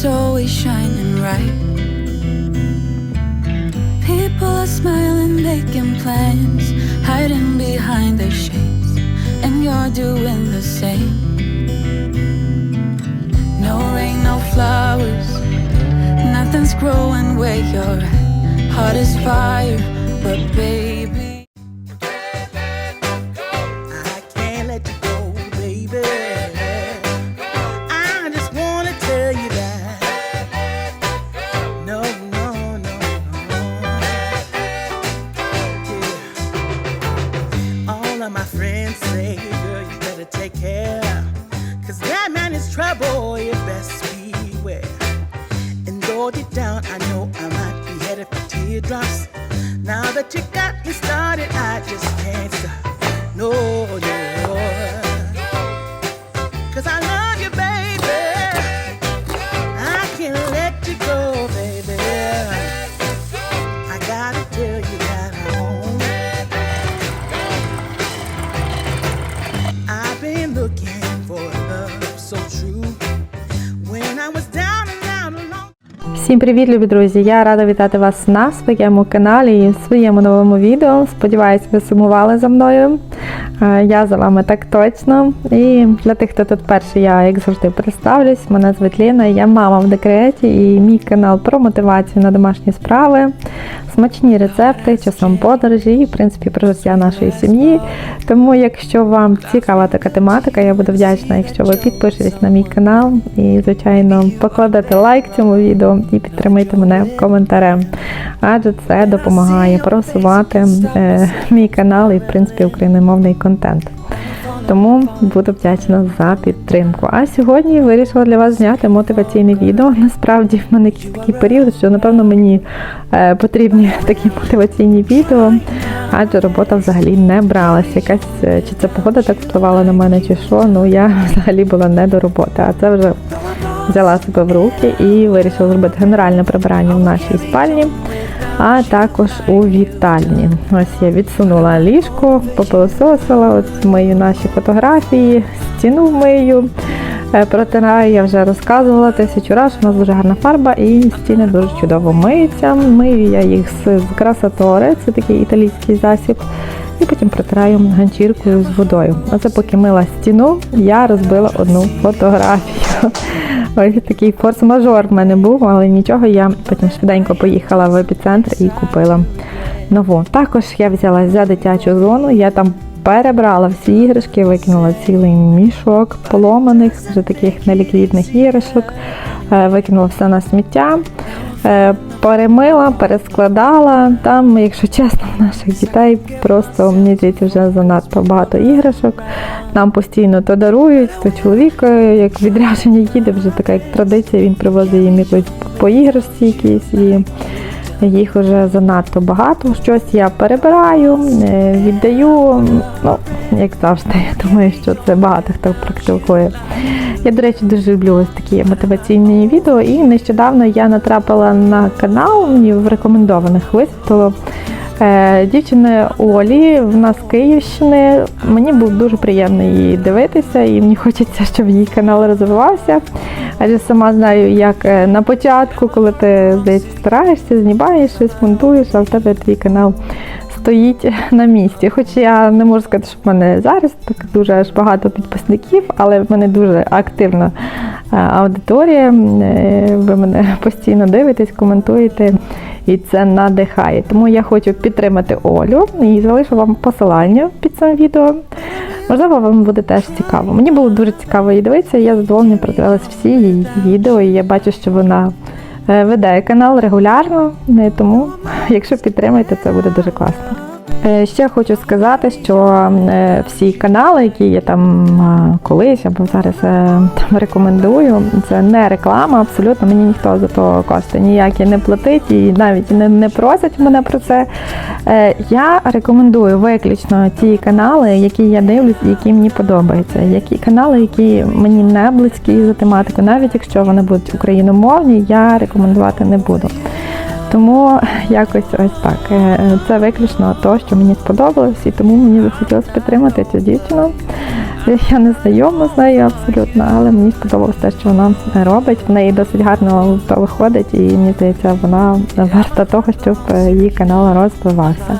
is always shining bright. People are smiling, making plans, hiding behind their shades, and you're doing the same. No rain, no flowers, nothing's growing where you're at. Heart is fire, but baby. Всім привіт, любі друзі! Я рада вітати вас на своєму каналі і в своєму новому відео. Сподіваюсь, ви сумували за мною. Е, Я за вами так точно. І для тих, хто тут перший, я як завжди представлюсь. Мене звуть Ліна, я мама в декреті і мій канал про мотивацію на домашні справи, смачні рецепти, часом подорожі і, в принципі, про життя нашої сім'ї. Тому, якщо вам цікава така тематика, я буду вдячна, якщо ви підпишетесь на мій канал і, звичайно, покладете лайк цьому відео і підтримайте мене коментарем. Адже це допомагає просувати е, мій канал і, в принципі, україномовний контент. Тому буду вдячна за підтримку. А сьогодні вирішила для вас зняти мотиваційне відео. Насправді в мене якийсь такий період, що напевно мені е, потрібні такі мотиваційні відео, адже робота взагалі не бралася. Якась е, чи це погода так впливала на мене, чи що. Ну я взагалі була не до роботи. А це вже взяла себе в руки і вирішила зробити генеральне прибирання в нашій спальні, а також у вітальні. Ось я відсунула ліжко, попилососила, ось мию наші фотографії, стіну мию. е, Протираю, я вже розказувала тисячу разів, у нас дуже гарна фарба і стіни дуже чудово миються. Мию я їх з красатори, це такий італійський засіб. І потім протираю ганчіркою з водою. Оце поки мила стіну, я розбила одну фотографію. Ось такий форс-мажор в мене був, але нічого, я потім швиденько поїхала в епіцентр і купила нову. Також я взялась за дитячу зону, я там перебрала всі іграшки, викинула цілий мішок поломаних, вже таких неліквідних іграшок, е, викинула все на сміття. Е, Перемила, перескладала. Там, якщо чесно, в наших дітей просто мені здається вже занадто багато іграшок. Нам постійно то дарують, то чоловік, е, як відрядження їде, вже така як традиція, він привозить їм якусь по іграшці якісь їх вже занадто багато. Щось я перебираю, е, віддаю. Ну, як завжди, я думаю, що це багато хто практикує. Я, до речі, дуже люблю ось такі мотиваційні відео, і нещодавно я натрапила на канал, в рекомендованих висвітло е, дівчини Олі, в нас з Київщини. Мені було дуже приємно її дивитися, і мені хочеться, щоб її канал розвивався. Адже сама знаю, як е, на початку, коли ти здається, стараєшся, знімаєш щось, монтуєш, а в тебе твій канал стоїть на місці. Хоч я не можу сказати, що в мене зараз так дуже аж багато підписників, але в мене дуже активна е, аудиторія. Е, Ви мене постійно дивитесь, коментуєте, і це надихає. Тому я хочу підтримати Олю і залишу вам посилання під цим відео. Можливо, вам буде теж цікаво. Мені було дуже цікаво її дивитися, я з задоволенням продивилась всі її відео, і я бачу, що вона веде канал регулярно, е, тому якщо підтримаєте, це буде дуже класно. Е, Ще хочу сказати, що е, всі канали, які я там колись або зараз е, там рекомендую, це не реклама, абсолютно мені ніхто за то кошти ніякі не платить і навіть не, не просять мене про це. Я рекомендую виключно ті канали, які я дивлюсь, і які мені подобаються. Які канали, які мені не близькі за тематикою, навіть якщо вони будуть україномовні, я рекомендувати не буду. Тому якось ось так. Е, Це виключно те, що мені сподобалось, і тому мені захотілося підтримати цю дівчину. Я не знайома з нею абсолютно, але мені сподобалось те, що вона робить. В неї досить гарно то виходить, і мені здається, вона варта того, щоб її канал розвивався.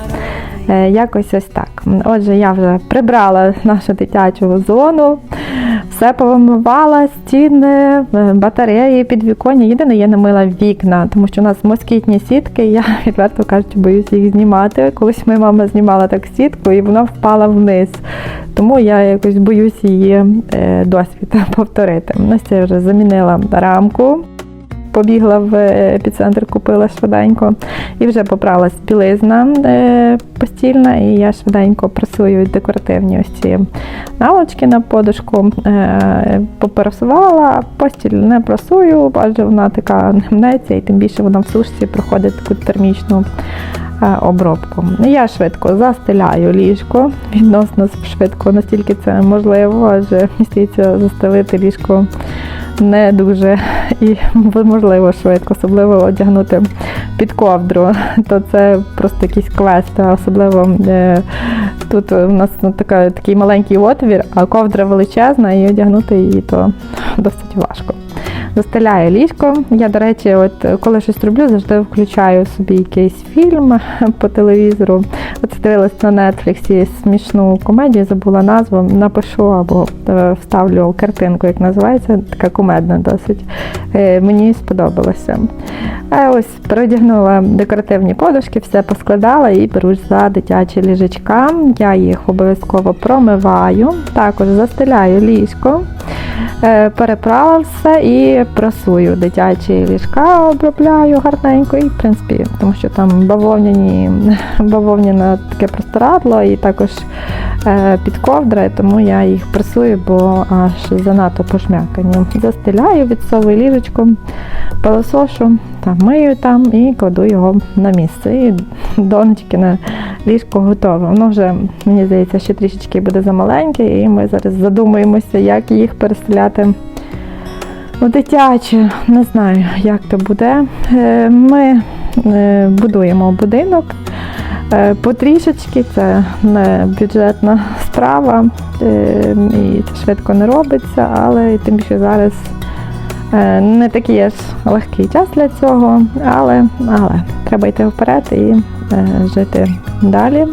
Е, Якось ось так. Отже, я вже прибрала нашу дитячу зону, все повимивала, стіни, е, батареї, підвіконня. Єдине, я не мила вікна, тому що у нас москітні сітки, я відверто кажучи, боюсь їх знімати. Колись моя мама знімала так сітку і вона впала вниз. Тому я якось боюсь її е, досвід повторити. Настя я вже замінила рамку побігла в епіцентр, купила швиденько і вже попралась білизна е, постільна, і я швиденько прасую декоративні ось ці наволочки на подушку. Е, Попрасувала, а постіль не прасую, адже вона така не гнеться, і тим більше вона в сушці проходить таку термічну обробку. Я швидко застеляю ліжко, відносно швидко, настільки це можливо, адже мені застелити ліжко не дуже і можливо швидко, особливо одягнути під ковдру, то це просто якийсь квест, особливо е, тут у нас ну, така, такий маленький отвір, а ковдра величезна, і одягнути її то досить важко. Застеляю ліжко. Я, до речі, от коли щось роблю, завжди включаю собі якийсь фільм по телевізору. От дивилась на Netflix смішну комедію, забула назву, напишу або е, вставлю картинку, як називається, така кумедна досить. Е, Мені сподобалося. А ось переодягнула декоративні подушки, все поскладала і берусь за дитячі ліжечка. Я їх обов'язково промиваю, також застеляю ліжко. Е, переправила все і прасую дитячі ліжка, обробляю гарненько, і в принципі, тому що там бавовняні, бавовняне таке простирадло і також е, під ковдра, тому я їх прасую, бо аж занадто пошмякані. Застеляю, відсовую ліжечко, пилосошу, там мию там і кладу його на місце. І донечки на ліжко готове. Воно вже, мені здається, ще трішечки буде замаленьке, і ми зараз задумуємося, як їх переселяти у дитяче. Не знаю, як то буде. Е, Ми е, будуємо будинок. Е, Потрішечки це не бюджетна справа, і це швидко не робиться, але тим більше зараз не такий аж легкий час для цього, але, але треба йти вперед і жити далі.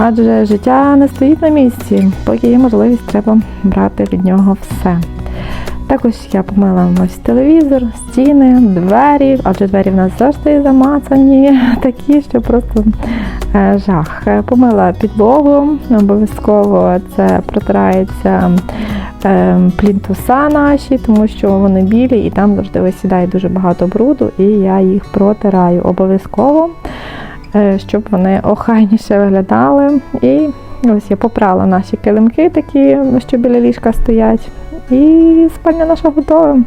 Адже життя не стоїть на місці, поки є можливість, треба брати від нього все. Також я помила ось телевізор, стіни, двері, адже двері в нас завжди замацані, такі, що просто е, жах. Е, Помила підлогу, обов'язково це протирається е, плінтуса наші, тому що вони білі і там завжди висідає дуже багато бруду, і я їх протираю обов'язково, щоб вони охайніше виглядали. І ось я попрала наші килимки, такі, що біля ліжка стоять. І спальня наша готова.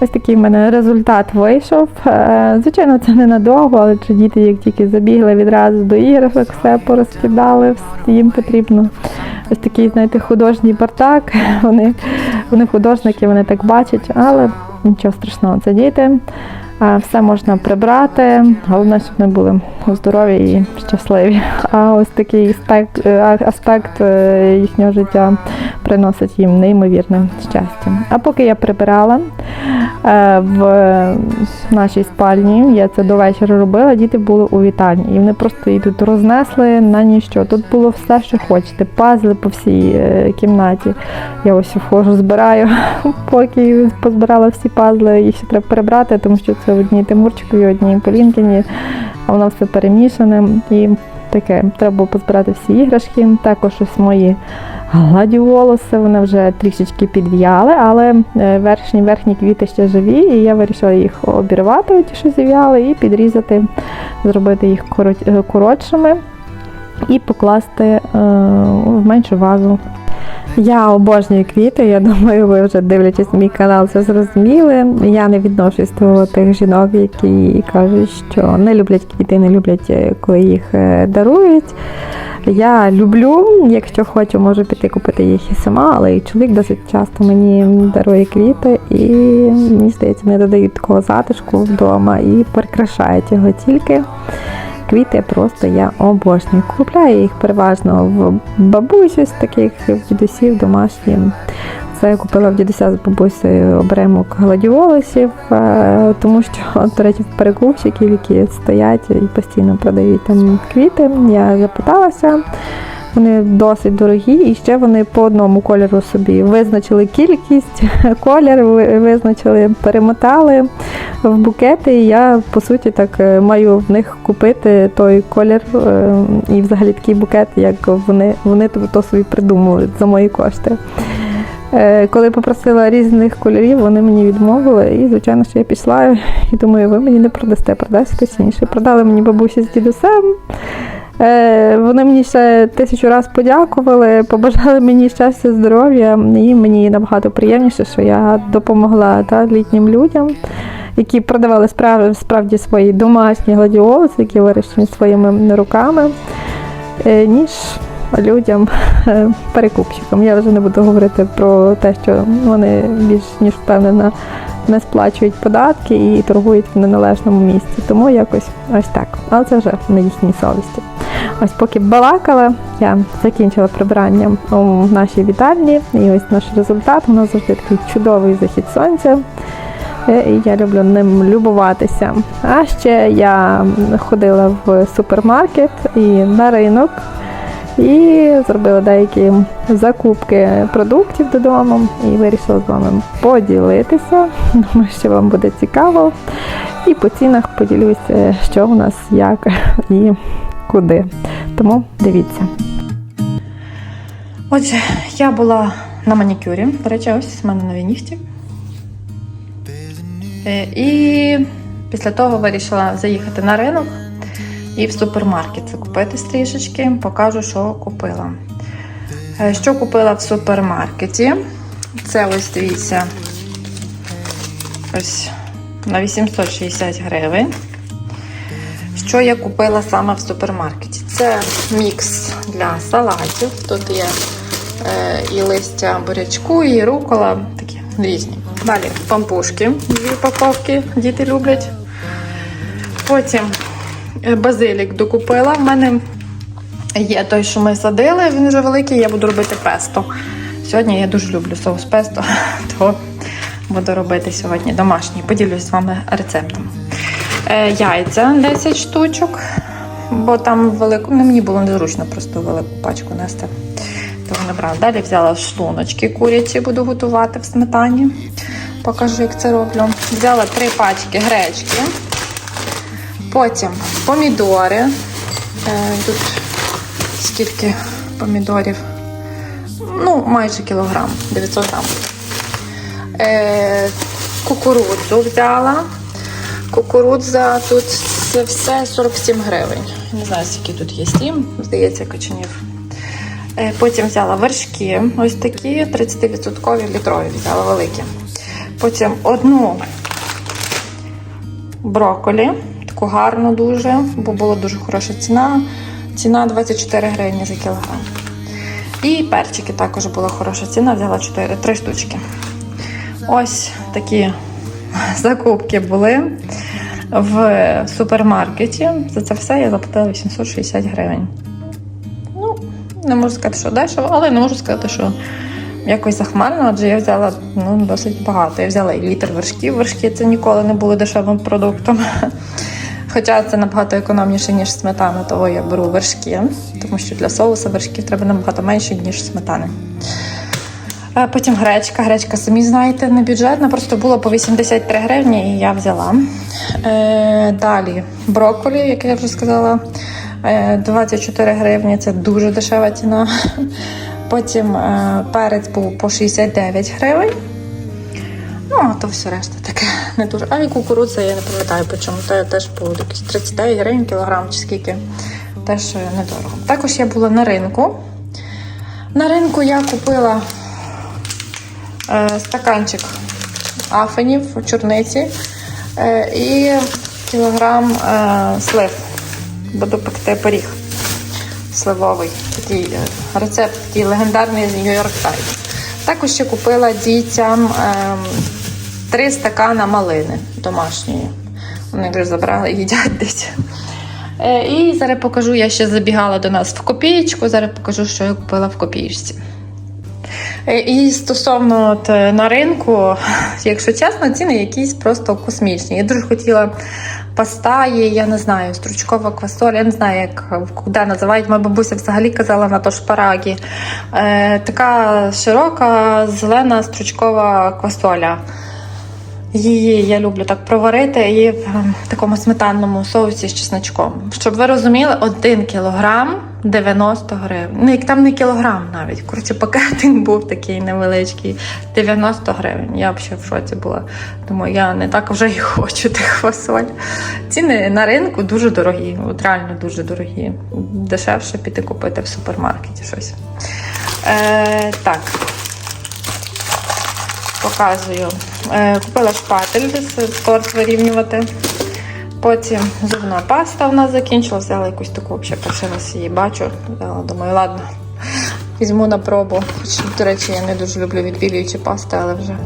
Ось такий в мене результат вийшов. Е, Звичайно, це ненадовго, але чи діти, як тільки забігли відразу до іграшок, все порозкидали, їм потрібно ось такий, знаєте, художній бардак. Вони, вони художники, вони так бачать, але нічого страшного, це діти. Все можна прибрати, головне, щоб ми були здорові і щасливі. А ось такий аспект, е, е, їхнього життя приносить їм неймовірне щастя. А поки я прибирала в нашій спальні, я це до вечора робила, діти були у вітальні. І вони просто її тут рознесли на ніщо. Тут було все, що хочете. Пазли по всій е, кімнаті. Я ось вхожу, збираю, поки позбирала всі пазли, їх ще треба перебрати, тому що це одні Тимурчикові, одні Полінкині, а воно все перемішане. І таке, треба було позбирати всі іграшки. Також ось мої гладіолуси, вони вже трішечки підв'яли, але е, верхні верхні квіти ще живі, і я вирішила їх обірвати, ті, що зів'яли, і підрізати, зробити їх е, коротшими і покласти е, в меншу вазу. Я обожнюю квіти, я думаю, ви вже дивлячись мій канал, це зрозуміли. Я не відношусь до тих жінок, які кажуть, що не люблять квіти, не люблять, е, коли їх е, дарують. Я люблю, якщо хочу, можу піти купити їх і сама, але і чоловік досить часто мені дарує квіти, і мені здається, вони додають такого затишку вдома і прикрашають його тільки. Квіти просто я обожнюю. Купляю їх переважно в бабусі з таких дідусів домашнім. Це я купила в дідуся з бабусею обремок гладіолусів, е, тому що, до речі, перекупщиків, які стоять і постійно продають там квіти, я запиталася. Вони досить дорогі, і ще вони по одному кольору собі визначили кількість, колір визначили, перемотали в букети. І я по суті так е, маю в них купити той колір е, і взагалі такий букет, як вони, вони то, собі придумали за мої кошти. Е, Коли попросила різних кольорів, вони мені відмовили, і звичайно, що я пішла і думаю, ви мені не продасте, продасть хтось інший. Продали мені бабусі з дідусем. Е, Вони мені ще тисячу разів подякували, побажали мені щастя, здоров'я, і мені набагато приємніше, що я допомогла та, літнім людям, які продавали справ, справді свої домашні гладіолуси, які вирощені своїми руками, е, ніж людям, е, перекупщикам. Я вже не буду говорити про те, що вони більш ніж впевнена не сплачують податки і торгують в неналежному місці. Тому якось ось так. Але це вже на їхній совісті. Ось поки балакала, я закінчила прибирання у нашій вітальні, і ось наш результат. У нас завжди такий чудовий захід сонця. Е, І я люблю ним любуватися. А ще я ходила в супермаркет і на ринок і зробила деякі закупки продуктів додому і вирішила з вами поділитися. Думаю, що вам буде цікаво. І по цінах поділюся, що у нас, як і куди. Тому дивіться. Отже, я була на манікюрі. До речі, ось у мене нові нігті. Е, І після того вирішила заїхати на ринок і в супермаркет закупити трішечки. Покажу, що купила. Е, Що купила в супермаркеті? Це ось дивіться. Ось на 860 гривень. Що я купила саме в супермаркеті? Це мікс для салатів. Тут є е, і листя бурячку, і рукола, такі різні. Далі пампушки, дві упаковки, діти люблять. Потім е, базилік докупила. В мене є той, що ми садили, він вже великий, я буду робити песто. Сьогодні я дуже люблю соус песто, то буду робити сьогодні домашній. Поділюсь з вами рецептом. Е, яйця 10 штучок, бо там велику, ну, мені було незручно просто велику пачку нести. Тому не. Далі взяла шлуночки курячі, буду готувати в сметані. Покажу, як це роблю. Взяла три пачки гречки. Потім помідори. Е, тут скільки помідорів? Ну, майже кілограм, 900 грам. Е, кукурудзу взяла. Кукурудза тут це все 47 гривень. Не знаю, скільки тут є 7, здається, качанів. Е, Потім взяла вершки, ось такі 30% літрові взяла великі. Потім одну брокколі, таку гарну дуже, бо була дуже хороша ціна. Ціна 24 гривні за кілограм. І перчики також була хороша ціна, взяла 4, 3 штучки. Ось такі закупки були в супермаркеті. За це все я заплатила 860 гривень. Ну, не можу сказати, що дешево, але не можу сказати, що якось захмарно, адже я взяла ну, досить багато. Я взяла і літр вершків. Вершки це ніколи не були дешевим продуктом. Хоча це набагато економніше, ніж сметана, того я беру вершки, тому що для соуса вершків треба набагато менше, ніж сметани. Е, Потім гречка. Гречка, самі знаєте, не бюджетна, просто було по 83 гривні і я взяла. Е, далі брокколі, як я вже сказала, е, 24 гривні це дуже дешева ціна. Потім е, перець був по 69 гривень. Ну, а то все решта таке не дуже. А і кукурудза, я не пам'ятаю по чому. Та теж по якісь 39 гривень кілограм чи скільки. Теж е, недорого. Також я була на ринку. На ринку я купила е, стаканчик афенів, чорниці е, і кілограм е, слив. Буду пекти пиріг. сливовий. Такий е, рецепт такий легендарний з Нью-Йорк Таймс. Також ще купила дітям ем, три стакана малини домашньої. Вони вже забрали, їдять десь. Е, І зараз покажу, я ще забігала до нас в копієчку, зараз покажу, що я купила в копієчці. Е, І стосовно от, е, на ринку, якщо чесно, ціни якісь просто космічні. Я дуже хотіла паста я не знаю, стручкова квасоля, я не знаю, як куди називають. Моя бабуся взагалі казала на то шпарагі. Е, така широка зелена стручкова квасоля. Її я люблю так проварити і в ем, такому сметанному соусі з чесночком. Щоб ви розуміли, 1 кілограм 90 гривень. Ну, як там не кілограм навіть. Коротше, пакетик був такий невеличкий, 90 гривень. Я взагалі в шоці була. Думаю, я не так вже і хочу тих фасоль. Ціни на ринку дуже дорогі, от реально дуже дорогі. Дешевше піти купити в супермаркеті щось. Е, так, показую. Е, Купила шпатель торт вирівнювати. Потім зубна паста в нас закінчилась, взяла якусь таку, взагалі раз її бачу. Думаю, ладно, візьму на пробу. Хоч, до речі, я не дуже люблю відбілюючі пасти, але вже,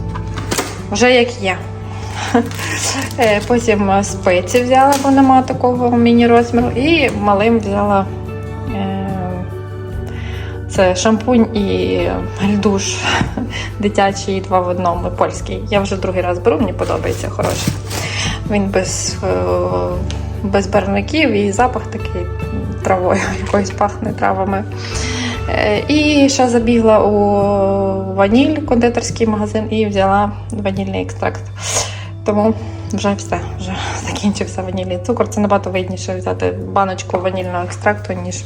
вже як є. Е, Потім спиці взяла, бо нема такого міні-розміру. І малим взяла це шампунь і гельдуш дитячий два в одному, польський. Я вже другий раз беру, мені подобається хороший. Він без, е, без барвників і запах такий травою, якоюсь пахне травами. Е, І ще забігла у ваніль, кондитерський магазин, і взяла ванільний екстракт. Тому вже все, вже закінчився ванільний цукор. Це набагато вигідніше взяти баночку ванільного екстракту, ніж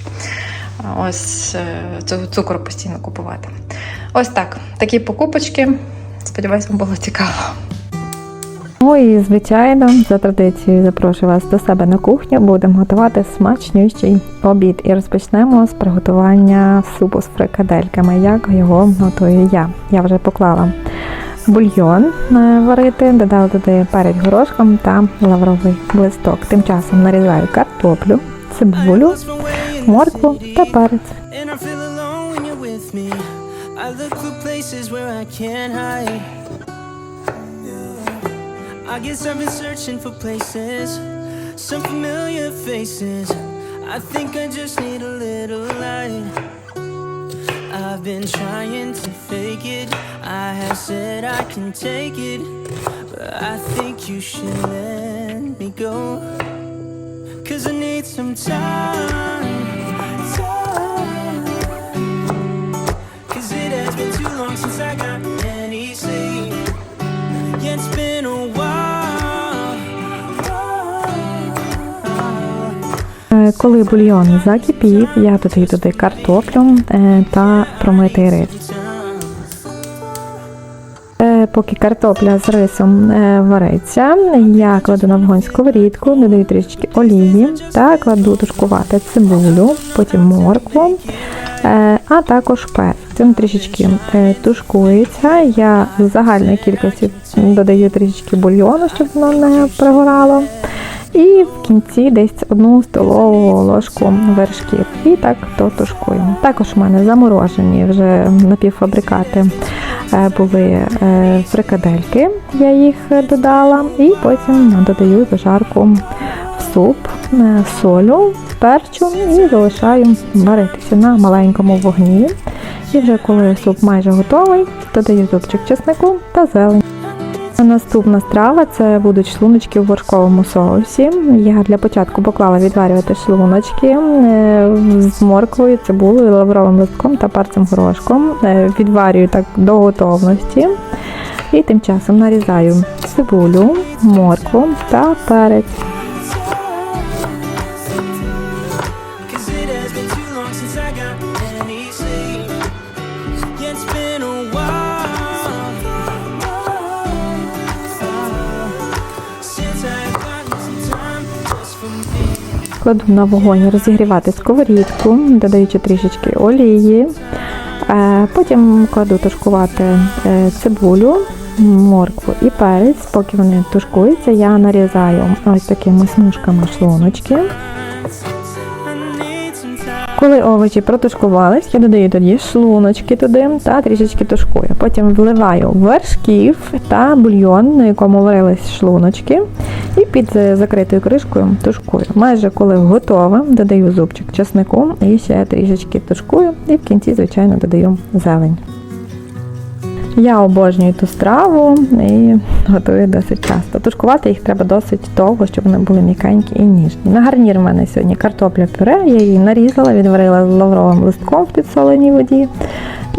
ось е, цукор постійно купувати. Ось так, такі покупочки. Сподіваюсь, вам було цікаво. Ну і звичайно, за традицією запрошую вас до себе на кухню. Будемо готувати смачнющий обід. І розпочнемо з приготування супу з фрикадельками. Як його готую я. Я вже поклала бульйон е, варити, додала туди перець горошком та лавровий листок. Тим часом нарізаю картоплю, цибулю, моркву та перець. And I feel alone when you're with me. I look for places where I can't hide. I guess I've been searching for places, some familiar faces. I think I just need a little light. I've been trying to fake it. I have said I can take it, but I think you should let me go. Cause I need some time. time. Е, Коли бульйон закипів, я додаю туди картоплю е, та промитий рис. Е, Поки картопля з рисом вариться, я кладу на вогонь сковорідку, додаю трішки олії та кладу тушкувати цибулю, потім моркву, а також перець. Цим трішечки е, тушкується. Я з загальної кількості додаю трішечки бульйону, щоб воно не пригорало. І в кінці десь одну столову ложку вершків. І так то тушкуємо. Також у мене заморожені вже напівфабрикати е, були е, фрикадельки, я їх додала, і потім додаю зажарку в суп, е, солю, перчу і залишаю варитися на маленькому вогні. І вже коли суп майже готовий, додаю зубчик чеснику та зелень. Наступна страва це будуть шлуночки в вершковому соусі. Я для початку поклала відварювати шлуночки е, з морквою, цибулею, лавровим листком та перцем горошком. Е, Відварюю так до готовності. І тим часом нарізаю цибулю, моркву та перець. Кладу на вогонь розігрівати сковорідку, додаючи трішечки олії. Е, Потім кладу тушкувати е, цибулю, моркву і перець. Поки вони тушкуються, я нарізаю ось такими смужками шлуночки. Коли овочі протушкувались, я додаю тоді шлуночки туди та трішечки тушкую. Потім вливаю вершків та бульйон, на якому варились шлуночки, і під е, закритою кришкою тушкую. Майже коли готове, додаю зубчик чеснику і ще трішечки тушкую, і в кінці, звичайно, додаю зелень. Я обожнюю ту страву і готую досить часто. Тушкувати їх треба досить довго, щоб вони були м'якенькі і ніжні. На гарнір в мене сьогодні картопля пюре, я її нарізала, відварила з лавровим листком в підсоленій воді.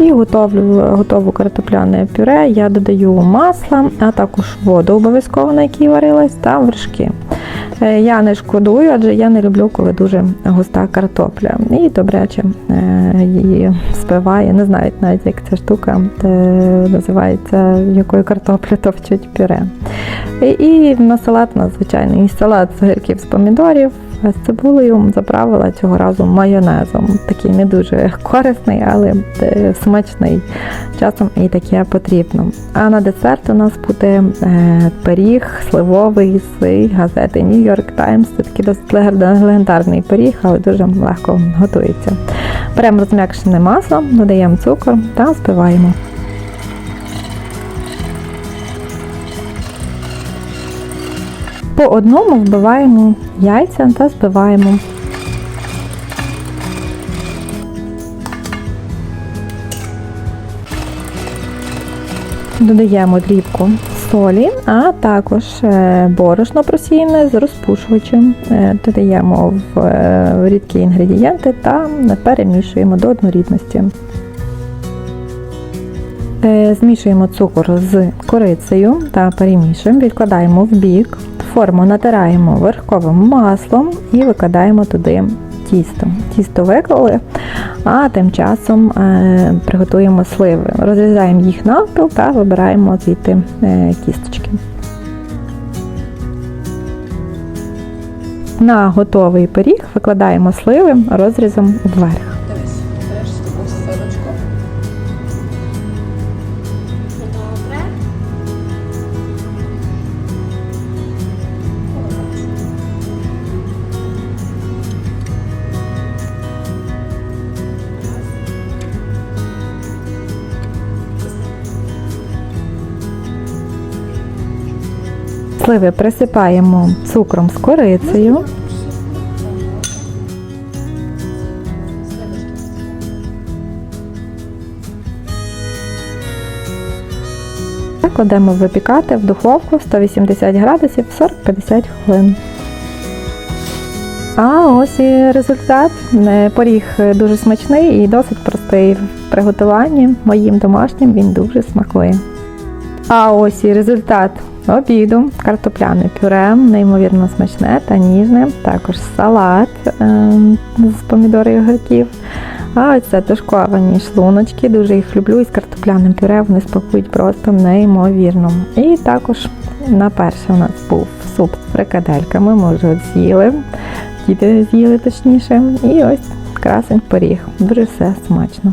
І готовлю готову картопляне пюре. Я додаю масло, а також воду обов'язково, на якій варилась, та вершки. Е, Я не шкодую, адже я не люблю, коли дуже густа картопля. І добряче е, її спиває. Не знаю навіть, як ця штука е, називається, якою картоплю товчуть пюре. І, і на салат у нас звичайний салат з гірків з помідорів. А З цибулею заправила цього разу майонезом. Такий не дуже корисний, але е, смачний. Часом і таке потрібно. А на десерт у нас буде е, пиріг сливовий з газети New York Times. Це такий досить легендарний пиріг, але дуже легко готується. Беремо розм'якшене масло, додаємо цукор та збиваємо. По одному вбиваємо яйця та збиваємо. Додаємо дрібку солі, а також е, борошно просіяне з розпушувачем. Е, Додаємо в е, рідкі інгредієнти та перемішуємо до однорідності. Змішуємо цукор з корицею та перемішуємо, відкладаємо в бік, форму натираємо верховим маслом і викладаємо туди тісто. Тісто виклали, а тим часом е, приготуємо сливи. Розрізаємо їх навпіл та вибираємо звідти е, кісточки. На готовий пиріг викладаємо сливи розрізом вверх. Сливи присипаємо цукром з корицею. Кладемо випікати в духовку 180 градусів 40-50 хвилин. А ось і результат. Е, Поріг дуже смачний і досить простий в приготуванні. Моїм домашнім він дуже смакує. А ось і результат обіду. Картопляне пюре, неймовірно смачне та ніжне. Також салат е, з помідори і огірків. А ось це тушковані шлуночки. Дуже їх люблю. І з картопляним пюре вони смакують просто неймовірно. І також на перше у нас був суп з фрикадельками. Ми вже з'їли. Діти з'їли точніше. І ось красень поріг. Дуже все смачно.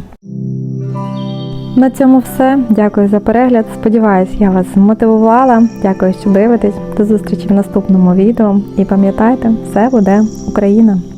На цьому все. Дякую за перегляд. Сподіваюсь, я вас змотивувала. Дякую, що дивитесь. До зустрічі в наступному відео. І пам'ятайте, все буде Україна!